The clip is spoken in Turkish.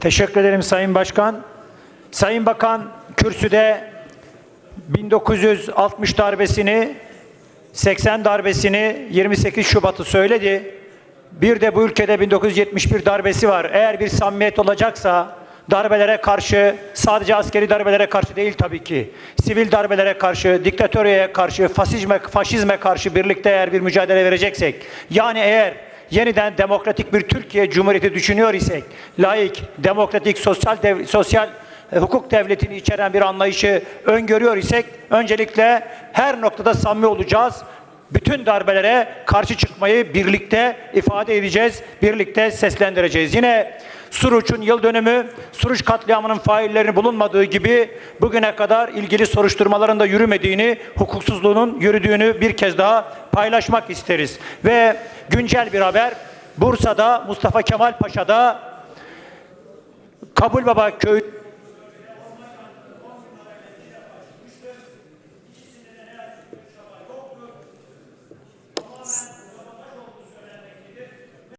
Teşekkür ederim Sayın Başkan. Sayın Bakan kürsüde 1960 darbesini, 80 darbesini, 28 Şubat'ı söyledi. Bir de bu ülkede 1971 darbesi var. Eğer bir samimiyet olacaksa darbelere karşı, sadece askeri darbelere karşı değil tabii ki. Sivil darbelere karşı, diktatörye karşı, faşizme, faşizme karşı birlikte eğer bir mücadele vereceksek, yani eğer yeniden demokratik bir Türkiye Cumhuriyeti düşünüyor isek, laik, demokratik, sosyal dev- sosyal e, hukuk devletini içeren bir anlayışı öngörüyor isek, öncelikle her noktada samimi olacağız. Bütün darbelere karşı çıkmayı birlikte ifade edeceğiz, birlikte seslendireceğiz. Yine Suruç'un yıl dönümü, Suruç katliamının faillerinin bulunmadığı gibi bugüne kadar ilgili soruşturmaların da yürümediğini, hukuksuzluğunun yürüdüğünü bir kez daha paylaşmak isteriz. Ve güncel bir haber, Bursa'da Mustafa Kemal Paşa'da Kabul Baba köy